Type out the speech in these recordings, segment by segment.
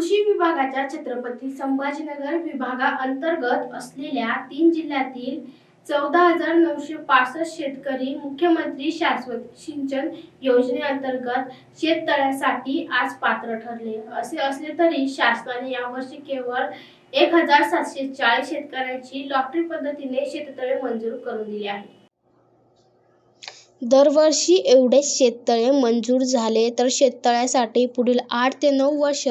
कृषी विभागाच्या छत्रपती संभाजीनगर विभागाअंतर्गत असलेल्या तीन जिल्ह्यातील चौदा हजार नऊशे पासष्ट शेतकरी मुख्यमंत्री शाश्वत सिंचन योजनेअंतर्गत शेततळ्यासाठी आज पात्र ठरले. असे असले तरी शासनाने यावर्षी केवळ एक हजार सातशे चाळीस शेतकऱ्यांची लॉटरी पद्धतीने शेततळे मंजूर करून दिले आहे. दरवर्षी एवढेच शेततळे मंजूर झाले तर शेततळ्यासाठी पुढील आठ ते नऊ वर्ष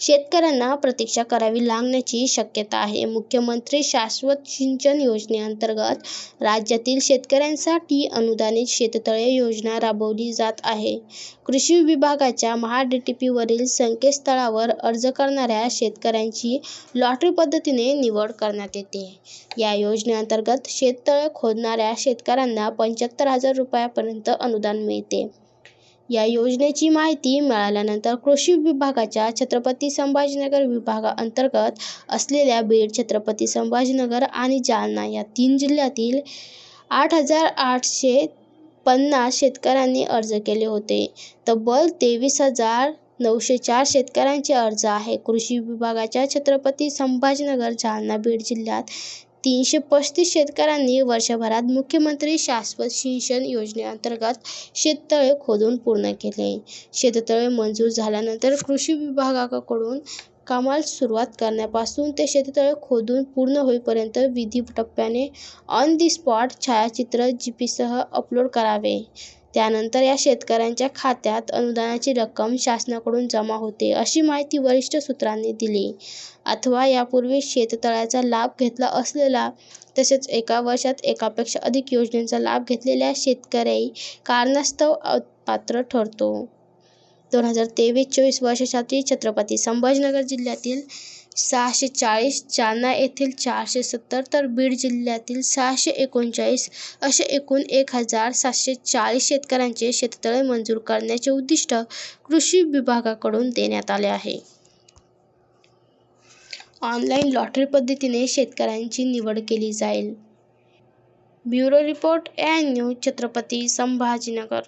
शेतकऱ्यांना प्रतीक्षा करावी लागण्याची शक्यता आहे. मुख्यमंत्री शाश्वत सिंचन योजनेअंतर्गत राज्यातील शेतकऱ्यांसाठी अनुदानित शेततळे योजना राबवली जात आहे. कृषी विभागाच्या महाडीटीपीवरील संकेतस्थळावर अर्ज करणाऱ्या शेतकऱ्यांची लॉटरी पद्धतीने निवड करण्यात येते. या योजनेअंतर्गत शेततळे खोदणाऱ्या शेतकऱ्यांना पंच्याहत्तर हजार रुपयापर्यंत अनुदान मिळते. या योजनेची माहिती मिळाल्यानंतर कृषी विभागाच्या छत्रपती संभाजीनगर विभागाअंतर्गत असलेल्या बीड छत्रपती संभाजीनगर आणि जालना या तीन जिल्ह्यातील आठ हजार आठशे पन्नास शेतकऱ्यांनी अर्ज केले होते. तब्बल तेवीस हजार नऊशे चार शेतकऱ्यांचे अर्ज आहे. कृषी विभागाच्या छत्रपती संभाजीनगर जालना बीड जिल्ह्यात तीनशे पस्तीस शेतकऱ्यांनी वर्षभरात मुख्यमंत्री शाश्वत सिंचन योजनेअंतर्गत शेततळे खोदून पूर्ण केले. शेततळे मंजूर झाल्यानंतर कृषी विभागाकडून कामाला सुरुवात करण्यापासून ते शेततळे खोदून पूर्ण होईपर्यंत विधी टप्प्याने ऑन दी स्पॉट छायाचित्र जीपीसह अपलोड करावे. त्यानंतर या शेतकऱ्यांच्या खात्यात अनुदानाची रक्कम शासनाकडून जमा होते अशी माहिती वरिष्ठ सूत्रांनी दिली. अथवा यापूर्वी शेततळ्याचा लाभ घेतला असलेला तसेच एका वर्षात एकापेक्षा अधिक योजनेचा लाभ घेतलेल्या शेतकरी कारणास्तव अपात्र ठरतो. दोन हजार तेवीस चोवीस वर्षासाठी छत्रपती संभाजीनगर जिल्ह्यातील सहाशे चाळीस जालना येथील चारशे सत्तर तर बीड जिल्ह्यातील सहाशे एकोणचाळीस असे एकूण एक हजार सातशे चाळीस शेतकऱ्यांचे शेततळे मंजूर करण्याचे उद्दिष्ट कृषी विभागाकडून देण्यात आले आहे. ऑनलाईन लॉटरी पद्धतीने शेतकऱ्यांची निवड केली जाईल. Bureau report and news Chhatrapati Sambhajinagar.